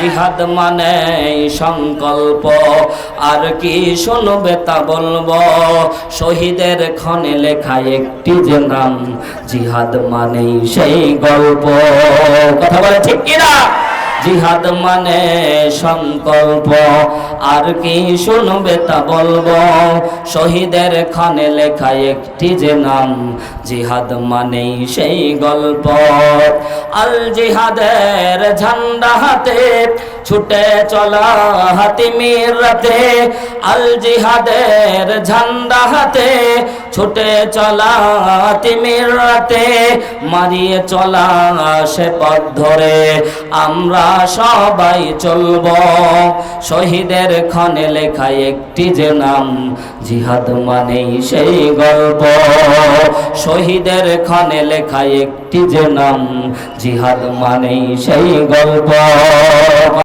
জিহাদ মানে সংকল্প। আর কি শুনবে তা বলব? শহীদের ক্ষণে লেখা একটি যে নাম, জিহাদ মানেই সেই গল্প। কথা বলে ঠিক কিনা? জিহাদ মানে সংকল্প। আর কি শুনবে তা বলব? শহীদের খানে লেখা একটি যে নাম, জিহাদ মানেই সেই গল্প। আল জিহাদের ঝান্ডা হাতে ছুটে চলা হাতিমির রাতে, আল জিহাদের ঝান্ডা হাতে ছুটে চলা হাতিমির রাতে, মারিয়ে চলা সে পথ ধরে আমরা সবাই চলব। শহীদের ক্ষণে লেখা একটি যে নাম, জিহাদ মানেই সেই গল্প। শহীদের ক্ষণে লেখা একটি যে নাম, জিহাদ মানেই সেই গল্প।